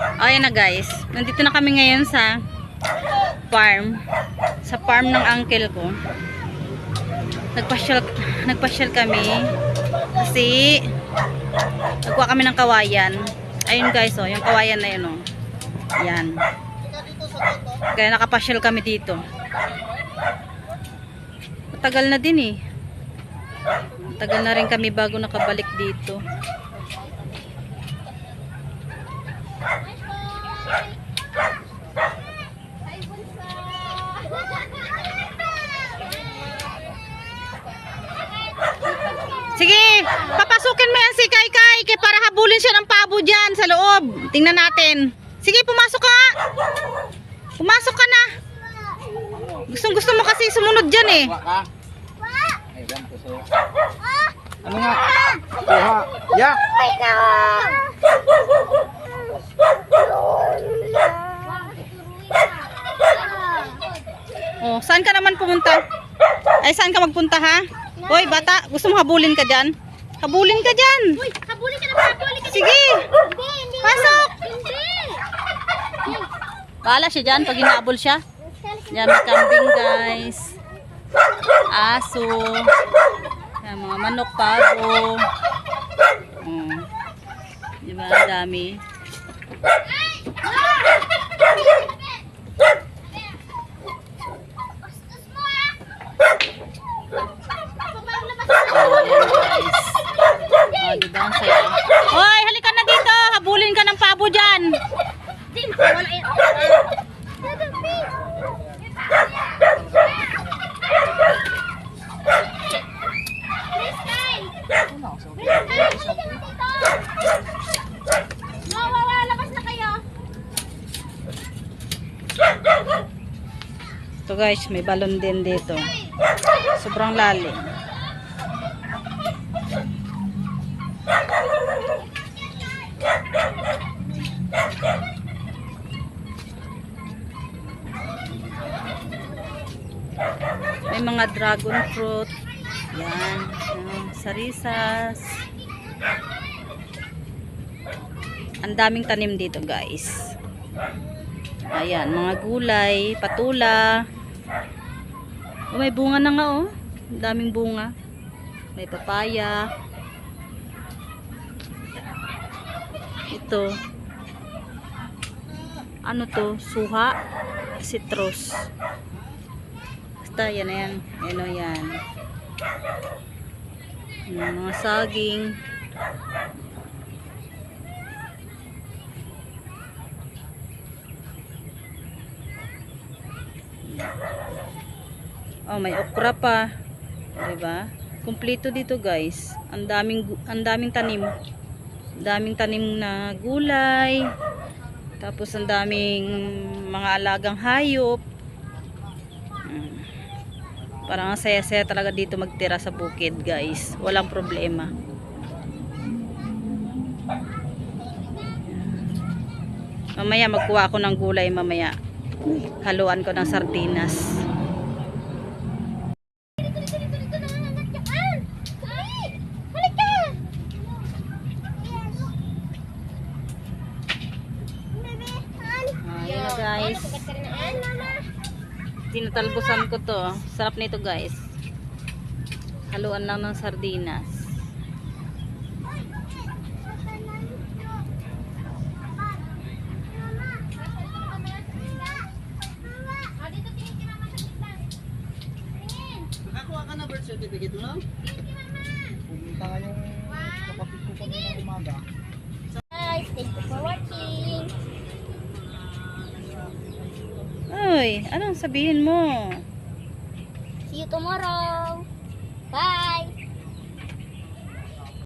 Ayan na guys. Nandito na kami ngayon sa farm. Sa farm ng uncle ko. Nagpasyal, nagpasyal kami. Kasi nagkuha kami ng kawayan. Ayun guys oh, yung kawayan na yun oh. Yan. Kaya nakapasyal kami dito. Matagal na din eh. Matagal na rin kami bago nakabalik dito. Sige, papasukin mo yan si Kai Kai kay para habulin siya ng pabo dyan sa loob. Tingnan natin. Sige, pumasok ka nga. Pumasok ka na. Gustong gusto mo kasi sumunod dyan eh. Ano nga? Kuha. Ya! Oh, saan ka naman pumunta? Ay, saan ka magpunta ha? Hoy, bata, gusto mo habulin ka dyan? Habulin ka dyan. Uy, habulin ka na? Habulin ka Sige. Hindi, hindi. Pasok. Hindi. Bahala siya dyan pag inaabol siya. Yan, may kambing guys. Aso. Yan, mga manok, pabo. Oh. Diba, dami. Oh, yan guys. Oh, diba ang saya. Hoy, halika na dito. Habulin ka ng pabo dyan. Din, wala yan. Miss Kyle! Miss Kyle, halika na dito! Mawawa, labas na kayo! Ito guys, may balon din dito. Sobrang lalim. May mga dragon fruit. Yan. Yan. Sarisas. Ang daming tanim dito guys. Ayan, mga gulay, patula. Oh, may bunga na nga oh. Daming bunga. May papaya. Ito. Ano to? Suha. Citrus. Basta yan yan. Yan o yan. Yung mga saging. Oh, may okra pa. 'Di ba? Kumpleto dito, guys. Ang daming ang daming tanim. Daming tanim na gulay. Tapos ang daming mga alagang hayop. Parang ang saya-saya talaga dito magtira sa bukid, guys. Walang problema. Mamaya magkuha ako ng gulay mamaya. Haluan ko ng sardinas. Tinatalbusan ko to. Sarap nito guys. Haluan lang ng sardinas. Nakakuha ka na birth certificate mo. Pumunta yung kapatid ko kanina umaga. Uy, anong sabihin mo? See you tomorrow. Bye.